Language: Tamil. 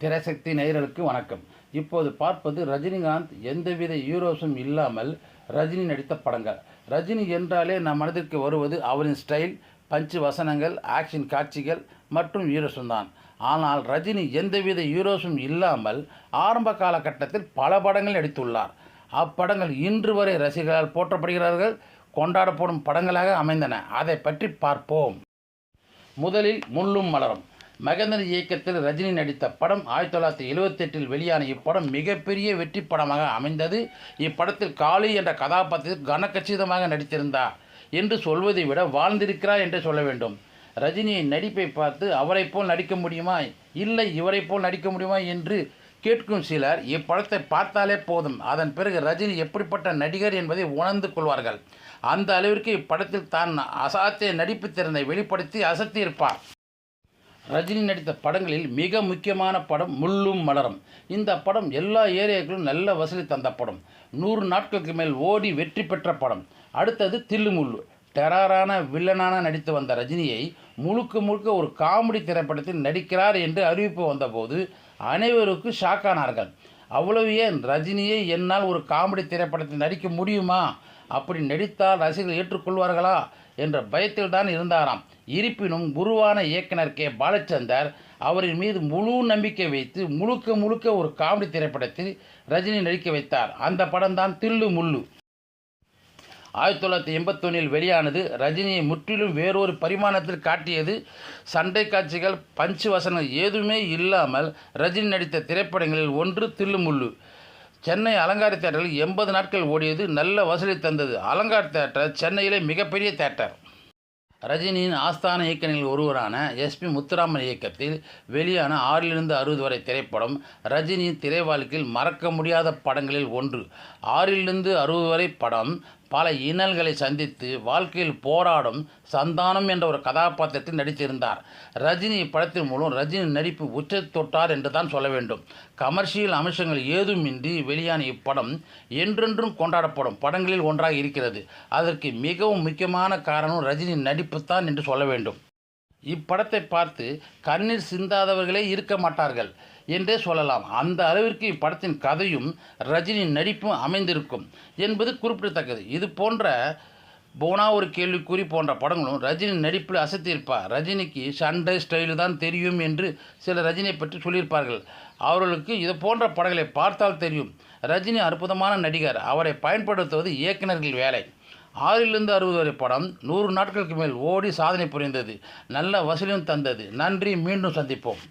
திரைசக்தி நேயர்களுக்கு வணக்கம். இப்போது பார்ப்பது ரஜினிகாந்த் எந்தவித ஹீரோஸும் இல்லாமல் ரஜினி நடித்த படங்கள். ரஜினி என்றாலே நம் மனதிற்கு வருவது அவரின் ஸ்டைல் பஞ்சு வசனங்கள் ஆக்ஷன் காட்சிகள் மற்றும் ஹீரோஸும் தான். ஆனால் ரஜினி எந்தவித ஹீரோஸும் இல்லாமல் ஆரம்ப காலகட்டத்தில் பல படங்கள் நடித்துள்ளார். அப்படங்கள் இன்று வரை ரசிகர்களால் போற்றப்படுகிறார்கள் கொண்டாடப்படும் படங்களாக அமைந்தன. அதை பற்றி பார்ப்போம். முதலில் முள்ளும் மலரும். மகேந்திரன் இயக்கத்தில் ரஜினி நடித்த படம் ஆயிரத்தி தொள்ளாயிரத்தி எழுவத்தெட்டில் வெளியான இப்படம் மிகப்பெரிய வெற்றி படமாக அமைந்தது. இப்படத்தில் காளி என்ற கதாபாத்திரத்தில் கனக்கச்சிதமாக நடித்திருந்தார். என்று சொல்வதை விட வாழ்ந்திருக்கிறார் என்று சொல்ல வேண்டும். ரஜினியின் நடிப்பை பார்த்து அவரைப் போல் நடிக்க முடியுமா? இல்லை இவரைப் போல் நடிக்க முடியுமா என்று கேட்கும் சிலர் இப்படத்தை பார்த்தாலே போதும். அதன் பிறகு ரஜினி எப்படிப்பட்ட நடிகர் என்பதை உணர்ந்து கொள்வார்கள். அந்த அளவிற்கு இப்படத்தில் தான் அசாத்திய நடிப்பு திறனை வெளிப்படுத்தி அசத்தியிருப்பார். ரஜினி நடித்த படங்களில் மிக முக்கியமான படம் முள்ளும் மலரும். இந்த படம் எல்லா ஏரியாக்களும் நல்ல வசூலி தந்த படம். நூறு நாட்களுக்கு மேல் ஓடி வெற்றி பெற்ற படம். அடுத்தது தில்லுமுள்ளு. டெரரான வில்லனான நடித்து வந்த ரஜினியை முழுக்க முழுக்க ஒரு காமெடி திரைப்படத்தில் நடிக்கிறார் என்று அறிவிப்பு வந்தபோது அனைவருக்கும் ஷாக்கானார்கள் அவ்வளவு ஏன் ரஜினியை என்னால் ஒரு காமெடி திரைப்படத்தில் நடிக்க முடியுமா? அப்படி நடித்தால் ரசிகர்கள் ஏற்றுக்கொள்வார்களா? என்ற பயத்தில் தான் இருந்தாராம். இருப்பினும் குருவான இயக்குனர் கே. பாலச்சந்தர் அவரின் மீது முழு நம்பிக்கை வைத்து முழுக்க முழுக்க ஒரு காமெடி திரைப்படத்தில் ரஜினி நடிக்க வைத்தார். அந்த படம்தான் தில்லு முள்ளு. ஆயிரத்தி தொள்ளாயிரத்தி எண்பத்தொன்னில் வெளியானது ரஜினியை முற்றிலும் வேறொரு பரிமாணத்தில் காட்டியது. சண்டை காட்சிகள் பஞ்சு வசனங்கள் ஏதுமே இல்லாமல் ரஜினி நடித்த திரைப்படங்களில் ஒன்று தில்லுமுள்ளு சென்னை அலங்கார தேட்டரில் எண்பது நாட்கள் ஓடியது நல்ல வசூலை தந்தது. அலங்கார் தேட்டர் சென்னையிலே மிகப்பெரிய தேட்டர் ரஜினியின் ஆஸ்தான இயக்கங்களில் ஒருவரான எஸ்பி முத்துராமன் இயக்கத்தில் வெளியான ஆறிலிருந்து அறுபது வரை திரைப்படம் ரஜினியின் திரை வாழ்க்கையில் மறக்க முடியாத படங்களில் ஒன்று. ஆறிலிருந்து அறுபது வரை படம் பல இன்னல்களை சந்தித்து வாழ்க்கையில் போராடும் சந்தானம் என்ற ஒரு கதாபாத்திரத்தில் நடித்திருந்தார். ரஜினி இப்படத்தின் மூலம் ரஜினி நடிப்பு உச்ச தொட்டார் என்று தான் சொல்ல வேண்டும். கமர்ஷியல் அம்சங்கள் ஏதுமின்றி வெளியான இப்படம் என்றென்றும் கொண்டாடப்படும் படங்களில் ஒன்றாக இருக்கிறது. அதற்கு மிகவும் முக்கியமான காரணம் ரஜினி நடிப்புத்தான் என்று சொல்ல வேண்டும். இப்படத்தை பார்த்து கண்ணீர் சிந்தாதவர்களே இருக்க மாட்டார்கள். என்றே சொல்லலாம். அந்த அளவிற்கு இப்படத்தின் கதையும் ரஜினி நடிப்பும் அமைந்திருக்கும் என்பது குறிப்பிடத்தக்கது. இது போன்ற போனா ஒரு கேள்விக்குறி போன்ற படங்களும் ரஜினி நடிப்பில் அசத்தியிருப்பார் ரஜினிக்கு சண்டை ஸ்டைலு தான் தெரியும் என்று சில ரஜினியை பற்றி சொல்லியிருப்பார்கள். அவர்களுக்கு இது போன்ற படங்களை பார்த்தால் தெரியும். ரஜினி அற்புதமான நடிகர். அவரை பயன்படுத்துவது இயக்குநர்கள் வேலை. ஆறிலிருந்து அறுபது வரை படம் நூறு நாட்களுக்கு மேல் ஓடி சாதனை புரிந்தது. நல்ல வசூலியும் தந்தது. நன்றி. மீண்டும் சந்திப்போம்.